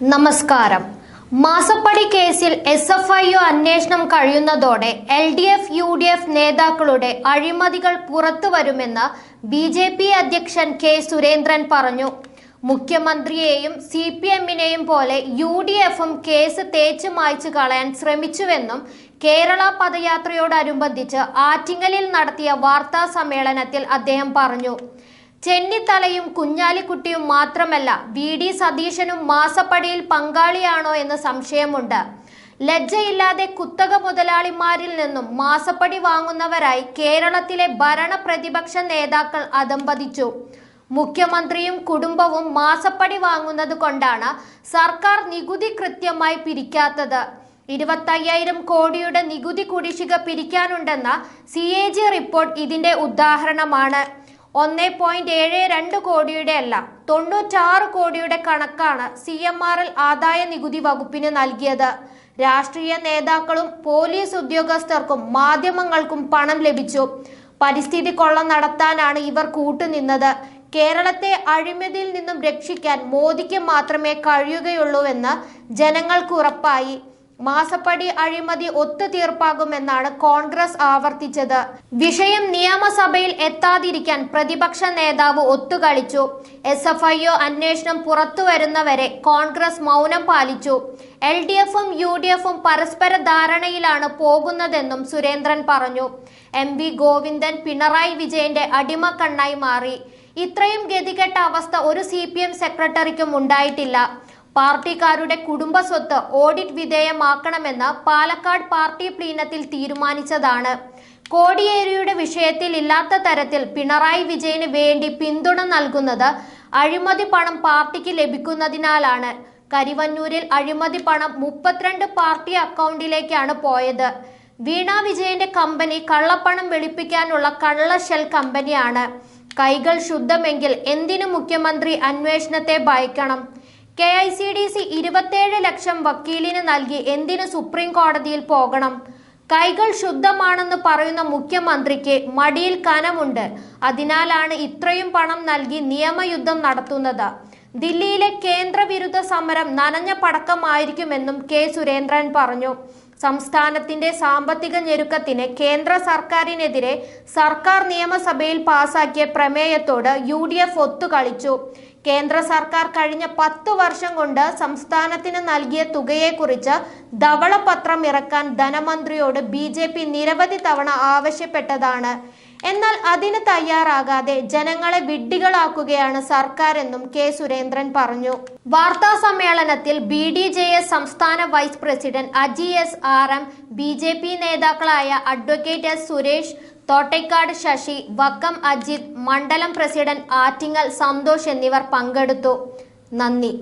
നമസ്കാരം. മാസപ്പടി കേസിൽ എസ് എഫ് ഐ ഒ അന്വേഷണം കഴിയുന്നതോടെ L D F U D F നേതാക്കളുടെ അഴിമതികൾ പുറത്തു വരുമെന്ന് ബി ജെ പി അധ്യക്ഷൻ കെ സുരേന്ദ്രൻ പറഞ്ഞു. മുഖ്യമന്ത്രിയെയും സി പി എമ്മിനെയും പോലെ യു ഡി എഫും കേസ് തേച്ചു മായ്ച്ചു കളയാൻ ശ്രമിച്ചുവെന്നും കേരള പദയാത്രയോടനുബന്ധിച്ച് ആറ്റിങ്ങലിൽ നടത്തിയ വാർത്താ സമ്മേളനത്തിൽ അദ്ദേഹം പറഞ്ഞു. ചെന്നിത്തലയും കുഞ്ഞാലിക്കുട്ടിയും മാത്രമല്ല വി ഡി സതീശനും മാസപ്പടിയിൽ പങ്കാളിയാണോ എന്ന് സംശയമുണ്ട്. ലജ്ജയില്ലാതെ കുത്തക മുതലാളിമാരിൽ നിന്നും മാസപ്പടി വാങ്ങുന്നവരായി കേരളത്തിലെ ഭരണ പ്രതിപക്ഷ നേതാക്കൾ അതമ്പതിച്ചു മുഖ്യമന്ത്രിയും കുടുംബവും മാസപ്പടി വാങ്ങുന്നത് കൊണ്ടാണ് സർക്കാർ നികുതി കൃത്യമായി പിരിക്കാത്തത്. ഇരുപത്തയ്യായിരം കോടിയുടെ നികുതി കുടിശ്ശിക പിരിക്കാനുണ്ടെന്ന സി റിപ്പോർട്ട് ഇതിന്റെ ഉദാഹരണമാണ്. ഒന്ന് പോയിന്റ് ഏഴ് രണ്ട് കോടിയുടെ അല്ല തൊണ്ണൂറ്റാറ് കോടിയുടെ കണക്കാണ് സി എം ആർ എൽ ആദായ നികുതി വകുപ്പിന് നൽകിയത്. രാഷ്ട്രീയ നേതാക്കളും പോലീസ് ഉദ്യോഗസ്ഥർക്കും മാധ്യമങ്ങൾക്കും പണം ലഭിച്ചു. പരിസ്ഥിതി കൊള്ള നടത്താനാണ് ഇവർ കൂട്ടുനിന്നത്. കേരളത്തെ അഴിമതിയിൽ നിന്നും രക്ഷിക്കാൻ മോദിക്ക് മാത്രമേ കഴിയുകയുള്ളൂവെന്ന് ജനങ്ങൾക്ക് ഉറപ്പായി. മാസപ്പടി അഴിമതി ഒത്തുതീർപ്പാകുമെന്നാണ് കോൺഗ്രസ് ആവർത്തിച്ചത്. വിഷയം നിയമസഭയിൽ എത്താതിരിക്കാൻ പ്രതിപക്ഷ നേതാവ് ഒത്തുകളിച്ചു. എസ് എഫ് ഐ ഒ അന്വേഷണം പുറത്തുവരുന്നവരെ കോൺഗ്രസ് മൗനം പാലിച്ചു. എൽ ഡി എഫും യു ഡി എഫും പരസ്പര ധാരണയിലാണ് പോകുന്നതെന്നും സുരേന്ദ്രൻ പറഞ്ഞു. എം വി ഗോവിന്ദൻ പിണറായി വിജയന്റെ അടിമക്കണ്ണായി മാറി. ഇത്രയും ഗതികെട്ട അവസ്ഥ ഒരു സി പി എം സെക്രട്ടറിക്കും ഉണ്ടായിട്ടില്ല. പാർട്ടിക്കാരുടെ കുടുംബ സ്വത്ത് ഓഡിറ്റ് വിധേയമാക്കണമെന്ന് പാലക്കാട് പാർട്ടി പ്ലീനത്തിൽ തീരുമാനിച്ചതാണ്. കോടിയേരിയുടെ വിഷയത്തിൽ ഇല്ലാത്ത തരത്തിൽ പിണറായി വിജയന് വേണ്ടി പിന്തുണ നൽകുന്നത് അഴിമതി പണം പാർട്ടിക്ക് ലഭിക്കുന്നതിനാലാണ്. കരിവന്നൂരിൽ അഴിമതി പണം മുപ്പത്തിരണ്ട് പാർട്ടി അക്കൗണ്ടിലേക്കാണ് പോയത്. വീണ വിജയന്റെ കമ്പനി കള്ളപ്പണം വെളുപ്പിക്കാനുള്ള കള്ള ഷെൽ കമ്പനിയാണ്. കൈകൾ ശുദ്ധമെങ്കിൽ എന്തിനു മുഖ്യമന്ത്രി അന്വേഷണത്തെ ഭയക്കണം? K I C D C ഇരുപത്തേഴ് ലക്ഷം വക്കീലിന് നൽകി എന്തിനു സുപ്രീം കോടതിയിൽ പോകണം? കൈകൾ ശുദ്ധമാണെന്ന് പറയുന്ന മുഖ്യമന്ത്രിക്ക് മടിയിൽ കനമുണ്ട്. അതിനാലാണ് ഇത്രയും പണം നൽകി നിയമയുദ്ധം നടത്തുന്നത്. ദില്ലിയിലെ കേന്ദ്രവിരുദ്ധ സമരം നനഞ്ഞ പടക്കമായിരിക്കുമെന്നും കെ സുരേന്ദ്രൻ പറഞ്ഞു. സംസ്ഥാനത്തിന്റെ സാമ്പത്തിക ഞെരുക്കത്തിന് കേന്ദ്ര സർക്കാരിനെതിരെ സർക്കാർ നിയമസഭയിൽ പാസാക്കിയ പ്രമേയത്തോട് യു ഡി എഫ് ഒത്തുകളിച്ചു. കേന്ദ്ര സർക്കാർ കഴിഞ്ഞ പത്തു വർഷം കൊണ്ട് സംസ്ഥാനത്തിന് നൽകിയ തുകയെക്കുറിച്ച് ധവളപത്രം ഇറക്കാൻ ധനമന്ത്രിയോട് ബി നിരവധി തവണ ആവശ്യപ്പെട്ടതാണ്. എന്നാൽ അതിന് തയ്യാറാകാതെ ജനങ്ങളെ വിഡ്ഢികളാക്കുകയാണ് സർക്കാരെന്നും കെ സുരേന്ദ്രൻ പറഞ്ഞു. വാർത്താ സമ്മേളനത്തിൽ ബി ഡി ജെ എസ് സംസ്ഥാന vice president Aji S R M B J P നേതാക്കളായ അഡ്വക്കേറ്റ് എസ് സുരേഷ് തോട്ടേക്കാട് ശശി വക്കം അജിത് മണ്ഡലം പ്രസിഡന്റ് ആറ്റിങ്ങൽ സന്തോഷ് എന്നിവർ പങ്കെടുത്തു. നന്ദി.